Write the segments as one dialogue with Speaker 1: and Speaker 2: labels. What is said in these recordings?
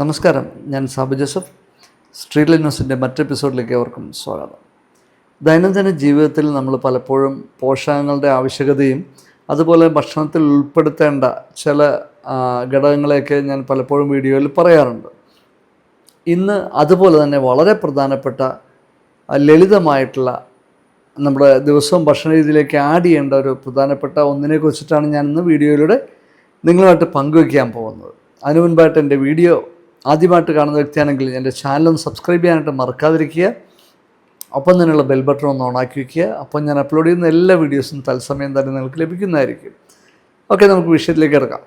Speaker 1: നമസ്കാരം ഞാൻ സാബു ജോസഫ്. സ്ട്രീറ്റ് ന്യൂസിന്റെ മറ്റെപ്പിസോഡിലേക്ക് അവർക്കും സ്വാഗതം. ദൈനംദിന ജീവിതത്തിൽ നമ്മൾ പലപ്പോഴും പോഷകങ്ങളുടെ ആവശ്യകതയും അതുപോലെ ഭക്ഷണത്തിൽ ഉൾപ്പെടുത്തേണ്ട ചില ഘടകങ്ങളെയൊക്കെ ഞാൻ പലപ്പോഴും വീഡിയോയിൽ പറയാറുണ്ട്. ഇന്ന് അതുപോലെ തന്നെ വളരെ പ്രധാനപ്പെട്ട ലളിതമായിട്ടുള്ള നമ്മുടെ ദിവസവും ഭക്ഷണ രീതിയിലേക്ക് ആഡ് ചെയ്യേണ്ട ഒരു പ്രധാനപ്പെട്ട ഒന്നിനെ കുറിച്ചിട്ടാണ് ഞാൻ ഇന്ന് വീഡിയോയിലൂടെ നിങ്ങളുമായിട്ട് പങ്കുവയ്ക്കാൻ പോകുന്നത്. അതിനു മുൻപായിട്ട് എന്റെ വീഡിയോ ആദ്യമായിട്ട് കാണുന്ന വ്യക്തിയാണെങ്കിൽ എന്റെ ചാനലൊന്ന് സബ്സ്ക്രൈബ് ചെയ്യാനായിട്ട് മറക്കാതിരിക്കുക. ഒപ്പം തന്നെയുള്ള ബെൽ ബട്ടൺ ഒന്ന് ഓണാക്കി വയ്ക്കുക അപ്പം ഞാൻ അപ്ലോഡ് ചെയ്യുന്ന എല്ലാ വീഡിയോസും തത്സമയം തന്നെ നിങ്ങൾക്ക് ലഭിക്കുന്നതായിരിക്കും. ഓക്കെ നമുക്ക് വിഷയത്തിലേക്ക് ഇറക്കാം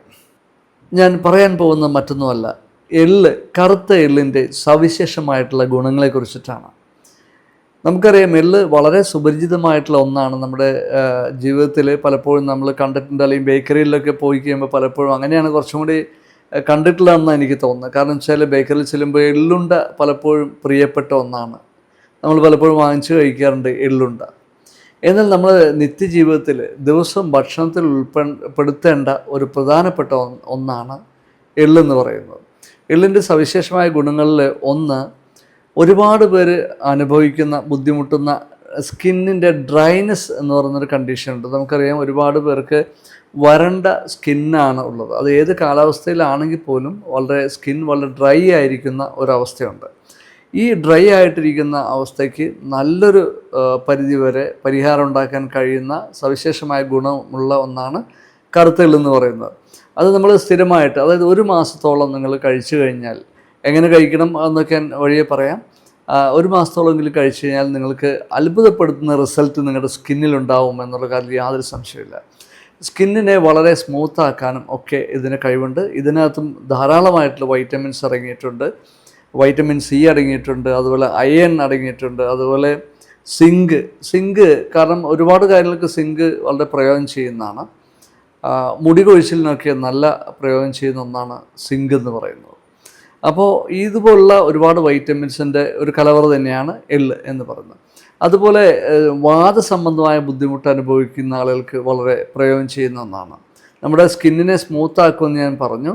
Speaker 1: ഞാൻ പറയാൻ പോകുന്ന മറ്റൊന്നുമല്ല. എള്ള് കറുത്ത എള്ളിന്റെ സവിശേഷമായിട്ടുള്ള ഗുണങ്ങളെക്കുറിച്ചിട്ടാണ്. നമുക്കറിയാം എള്ള് വളരെ സുപരിചിതമായിട്ടുള്ള ഒന്നാണ് നമ്മുടെ ജീവിതത്തിൽ പലപ്പോഴും നമ്മൾ കണ്ടിട്ടുണ്ട് അല്ലെങ്കിൽ ബേക്കറിയിലൊക്കെ പോയി കഴിയുമ്പോൾ പലപ്പോഴും അങ്ങനെയാണ് കുറച്ചും കൂടി ആ, കണ്ടിട്ടുള്ളതെന്നാണ് എനിക്ക് തോന്നുന്നത്. കാരണം വെച്ചാൽ ബേക്കറിയിൽ ചെല്ലുമ്പോൾ എള്ളുണ്ട പലപ്പോഴും പ്രിയപ്പെട്ട ഒന്നാണ്. നമ്മൾ പലപ്പോഴും വാങ്ങിച്ചു കഴിക്കാറുണ്ട് എള്ളുണ്ട. എന്നാൽ നമ്മൾ നിത്യജീവിതത്തിൽ ദിവസം ഭക്ഷണത്തിൽ ഉൾപ്പെടുത്തേണ്ട ഒരു പ്രധാനപ്പെട്ട ഒന്ന് ഒന്നാണ് എള്ളെന്ന് പറയുന്നത്. എള്ളിന്റെ സവിശേഷമായ ഗുണങ്ങളിൽ ഒന്ന് ഒരുപാട് പേര് അനുഭവിക്കുന്ന ബുദ്ധിമുട്ടുന്ന സ്കിന്നിന്റെ ഡ്രൈനെസ് എന്ന് പറയുന്നൊരു കണ്ടീഷൻ ഉണ്ട് നമുക്കറിയാം ഒരുപാട് പേർക്ക് വരണ്ട സ്കിന്നാണ് ഉള്ളത്. അത് ഏത് കാലാവസ്ഥയിലാണെങ്കിൽ പോലും വളരെ സ്കിൻ വളരെ ഡ്രൈ ആയിരിക്കുന്ന ഒരവസ്ഥയുണ്ട്. ഈ ഡ്രൈ ആയിട്ടിരിക്കുന്ന അവസ്ഥയ്ക്ക് നല്ലൊരു പരിധി പരിധിവരെ പരിഹാരം ഉണ്ടാക്കാൻ കഴിയുന്ന സവിശേഷമായ ഗുണമുള്ള ഒന്നാണ് കറുത്തൽ എന്ന് പറയുന്നത്. അത് നമ്മൾ സ്ഥിരമായിട്ട് അതായത് ഒരു മാസത്തോളം നിങ്ങൾ കഴിച്ചു കഴിഞ്ഞാൽ എങ്ങനെ കഴിക്കണം എന്നൊക്കെ വഴിയെ പറയാം. ഒരു മാസത്തോളം എങ്കിലും കഴിച്ചു കഴിഞ്ഞാൽ നിങ്ങൾക്ക് അത്ഭുതപ്പെടുത്തുന്ന റിസൾട്ട് നിങ്ങളുടെ സ്കിന്നിലുണ്ടാവും എന്നുള്ള കാര്യത്തിൽ യാതൊരു സംശയമില്ല സ്കിന്നിനെ വളരെ സ്മൂത്ത് ആക്കാനും ഒക്കെ ഇതിന് കഴിവുണ്ട്. ഇതിനകത്തും ധാരാളമായിട്ടുള്ള വൈറ്റമിൻസ് അടങ്ങിയിട്ടുണ്ട്. വൈറ്റമിൻ സി അടങ്ങിയിട്ടുണ്ട് അതുപോലെ അയൺ അടങ്ങിയിട്ടുണ്ട് അതുപോലെ സിങ്ക് സിങ്ക് കാരണം ഒരുപാട് കാര്യങ്ങൾക്ക് സിങ്ക് വളരെ പ്രയോജനം ചെയ്യുന്നതാണ്. മുടി കൊഴിച്ചിലിനൊക്കെ നല്ല പ്രയോജനം ചെയ്യുന്ന ഒന്നാണ് സിങ്ക് എന്ന് പറയുന്നത്. അപ്പോൾ ഇതുപോലുള്ള ഒരുപാട് വൈറ്റമിൻസിന്റെ ഒരു കലവറ തന്നെയാണ് എള്ള് എന്ന് പറയുന്നത്. അതുപോലെ വാദസംബന്ധമായ ബുദ്ധിമുട്ട് അനുഭവിക്കുന്ന ആളുകൾക്ക് വളരെ പ്രയോജനം ചെയ്യുന്ന ഒന്നാണ്. നമ്മുടെ സ്കിന്നിനെ സ്മൂത്ത് ആക്കുമെന്ന് ഞാൻ പറഞ്ഞു.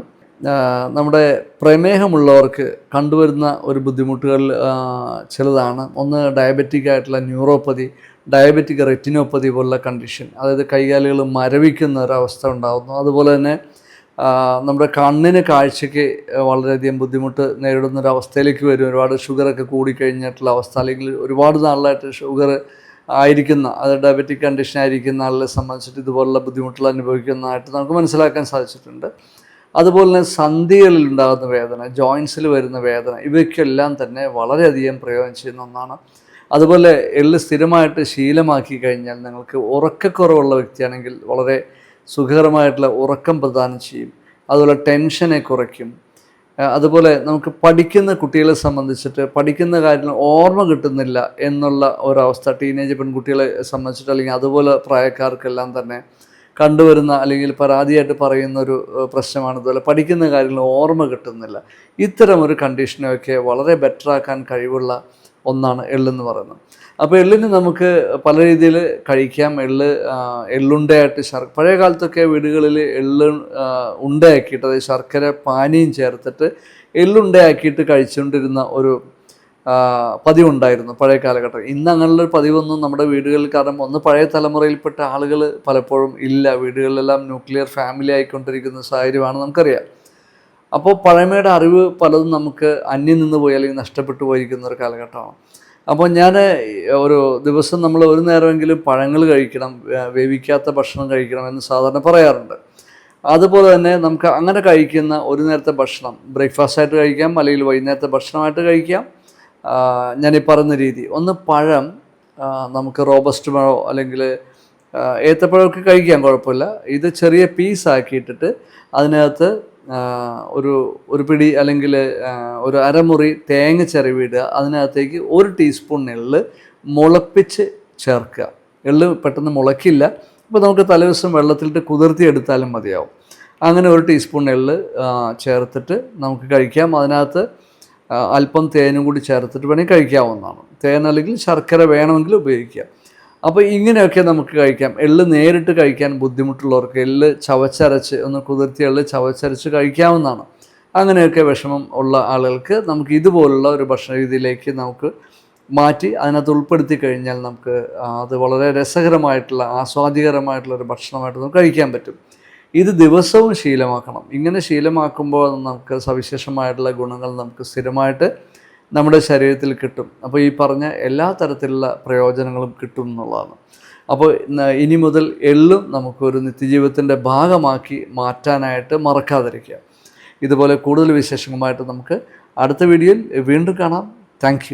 Speaker 1: നമ്മുടെ പ്രമേഹമുള്ളവർക്ക് കണ്ടുവരുന്ന ഒരു ബുദ്ധിമുട്ടുകളിൽ ചിലതാണ്. ഒന്ന് ഡയബറ്റിക് ആയിട്ടുള്ള ന്യൂറോപ്പതി ഡയബറ്റിക് റെറ്റിനോപ്പതി പോലുള്ള കണ്ടീഷൻ. അതായത് കൈകാലുകൾ മരവിക്കുന്ന ഒരവസ്ഥ ഉണ്ടാകുന്നു അതുപോലെ തന്നെ നമ്മുടെ കണ്ണിന് കാഴ്ചയ്ക്ക് വളരെയധികം ബുദ്ധിമുട്ട് നേരിടുന്ന ഒരു അവസ്ഥയിലേക്ക് വരും. ഒരുപാട് ഷുഗറൊക്കെ കൂടിക്കഴിഞ്ഞിട്ടുള്ള അവസ്ഥ അല്ലെങ്കിൽ ഒരുപാട് നാളായിട്ട് ഷുഗർ ആയിരിക്കുന്ന അത് ഡയബറ്റിക് കണ്ടീഷൻ ആയിരിക്കുന്ന ആളെ സംബന്ധിച്ചിട്ട് ഇതുപോലുള്ള ബുദ്ധിമുട്ടുകൾ അനുഭവിക്കുന്നതായിട്ട് നമുക്ക് മനസ്സിലാക്കാൻ സാധിച്ചിട്ടുണ്ട്. അതുപോലെ തന്നെ സന്ധികളിൽ ഉണ്ടാകുന്ന വേദന ജോയിൻസിൽ വരുന്ന വേദന ഇവയ്ക്കെല്ലാം തന്നെ വളരെയധികം പ്രയോജനം ചെയ്യുന്ന ഒന്നാണ്. അതുപോലെ എള്ള് സ്ഥിരമായിട്ട് ശീലമാക്കി കഴിഞ്ഞാൽ നിങ്ങൾക്ക് ഉറക്കക്കുറവുള്ള വ്യക്തിയാണെങ്കിൽ വളരെ സുഖകരമായിട്ടുള്ള ഉറക്കം പ്രദാനം ചെയ്യും. അതുപോലെ ടെൻഷനെ കുറയ്ക്കും. അതുപോലെ നമുക്ക് പഠിക്കുന്ന കുട്ടികളെ സംബന്ധിച്ചിട്ട് പഠിക്കുന്ന കാര്യങ്ങൾ ഓർമ്മ കിട്ടുന്നില്ല എന്നുള്ള ഒരവസ്ഥ ടീനേജ് പെൺകുട്ടികളെ സംബന്ധിച്ചിട്ട് അല്ലെങ്കിൽ അതുപോലെ പ്രായക്കാർക്കെല്ലാം തന്നെ കണ്ടുവരുന്ന അല്ലെങ്കിൽ പരാതിയായിട്ട് പറയുന്ന ഒരു പ്രശ്നമാണ്. ഇതുപോലെ പഠിക്കുന്ന കാര്യങ്ങൾ ഓർമ്മ കിട്ടുന്നില്ല. ഇത്തരം ഒരു കണ്ടീഷനെയൊക്കെ വളരെ ബെറ്ററാക്കാൻ കഴിവുള്ള ഒന്നാണ് എള്ളെന്ന് പറയുന്നത്. അപ്പോൾ എള്ളിന് നമുക്ക് പല രീതിയിൽ കഴിക്കാം. എള്ള് എള്ളുണ്ടയായിട്ട് ശർ പഴയ കാലത്തൊക്കെ വീടുകളിൽ എള്ള് ഉണ്ടയാക്കിയിട്ട് അതായത് ശർക്കര പാനിയും ചേർത്തിട്ട് എള്ളുണ്ടയാക്കിയിട്ട് കഴിച്ചുകൊണ്ടിരുന്ന ഒരു പതിവുണ്ടായിരുന്നു പഴയ കാലഘട്ടം. ഇന്ന് അങ്ങനെയുള്ള പതിവൊന്നും നമ്മുടെ വീടുകളിൽ കാരണം ഒന്ന് പഴയ തലമുറയിൽപ്പെട്ട ആളുകൾ പലപ്പോഴും ഇല്ല. വീടുകളിലെല്ലാം ന്യൂക്ലിയർ ഫാമിലി ആയിക്കൊണ്ടിരിക്കുന്ന സാഹചര്യമാണ് നമുക്കറിയാം. അപ്പോൾ പഴമയുടെ അറിവ് പലതും നമുക്ക് അന്യം നിന്ന് പോയി അല്ലെങ്കിൽ നഷ്ടപ്പെട്ടു പോയിരിക്കുന്ന ഒരു കാലഘട്ടമാണ്. അപ്പോൾ ഞാൻ ഒരു ദിവസം നമ്മൾ ഒരു നേരമെങ്കിലും പഴങ്ങൾ കഴിക്കണം വേവിക്കാത്ത ഭക്ഷണം കഴിക്കണം എന്ന് സാധാരണ പറയാറുണ്ട്. അതുപോലെ തന്നെ നമുക്ക് അങ്ങനെ കഴിക്കുന്ന ഒരു നേരത്തെ ഭക്ഷണം ബ്രേക്ക്ഫാസ്റ്റ് ആയിട്ട് കഴിക്കാം അല്ലെങ്കിൽ വൈകുന്നേരത്തെ ഭക്ഷണമായിട്ട് കഴിക്കാം. ഞാൻ ഈ പറയുന്ന രീതി. ഒന്ന് പഴം നമുക്ക് റോബസ്റ്റ് പഴമോ അല്ലെങ്കിൽ ഏത്തപ്പഴമൊക്കെ കഴിക്കാം കുഴപ്പമില്ല. ഇത് ചെറിയ പീസ് ആക്കിയിട്ടിട്ട് അതിനകത്ത് ഒരു ഒരു പിടി അല്ലെങ്കിൽ ഒരു അരമുറി തേങ്ങ ചിരവിടുക അതിനകത്തേക്ക് ഒരു ടീസ്പൂൺ എള്ള് മുളപ്പിച്ച് ചേർക്കുക. എള്ള് പെട്ടെന്ന് മുളയ്ക്കില്ല അപ്പോൾ നമുക്ക് തലേദിവസം വെള്ളത്തിലിട്ട് കുതിർത്തി എടുത്താലും മതിയാവും. അങ്ങനെ ഒരു ടീസ്പൂൺ എള്ള് ചേർത്തിട്ട് നമുക്ക് കഴിക്കാം. അതിനകത്ത് അല്പം തേനും കൂടി ചേർത്തിട്ട് വേണമെങ്കിൽ കഴിക്കാവുന്നതാണ്. തേൻ അല്ലെങ്കിൽ ശർക്കര വേണമെങ്കിൽ ഉപയോഗിക്കാം. അപ്പോൾ ഇങ്ങനെയൊക്കെ നമുക്ക് കഴിക്കാം. എള്ള് നേരിട്ട് കഴിക്കാൻ ബുദ്ധിമുട്ടുള്ളവർക്ക് എള്ള് ചവച്ചരച്ച് ഒന്ന് കുതിർത്തി എള്ള് ചവച്ചരച്ച് കഴിക്കാവുന്നതാണ്. അങ്ങനെയൊക്കെ വിഷമം ഉള്ള ആളുകൾക്ക് നമുക്ക് ഇതുപോലുള്ള ഒരു ഭക്ഷണ രീതിയിലേക്ക് നമുക്ക് മാറ്റി അതിനകത്ത് ഉൾപ്പെടുത്തി കഴിഞ്ഞാൽ നമുക്ക് അത് വളരെ രസകരമായിട്ടുള്ള ആസ്വാദികരമായിട്ടുള്ള ഒരു ഭക്ഷണമായിട്ട് നമുക്ക് കഴിക്കാൻ പറ്റും. ഇത് ദിവസവും ശീലമാക്കണം. ഇങ്ങനെ ശീലമാക്കുമ്പോൾ നമുക്ക് സവിശേഷമായിട്ടുള്ള ഗുണങ്ങൾ നമുക്ക് സ്ഥിരമായിട്ട് നമ്മുടെ ശരീരത്തിൽ കിട്ടും. അപ്പോൾ ഈ പറഞ്ഞ എല്ലാ തരത്തിലുള്ള പ്രയോജനങ്ങളും കിട്ടും എന്നുള്ളതാണ്. അപ്പോൾ ഇനി മുതൽ എള്ളും നമുക്കൊരു നിത്യജീവിതത്തിന്റെ ഭാഗമാക്കി മാറ്റാനായിട്ട് മറക്കാതിരിക്കുക. ഇതുപോലെ കൂടുതൽ വിശേഷങ്ങളുമായിട്ട് നമുക്ക് അടുത്ത വീഡിയോയിൽ വീണ്ടും കാണാം. താങ്ക്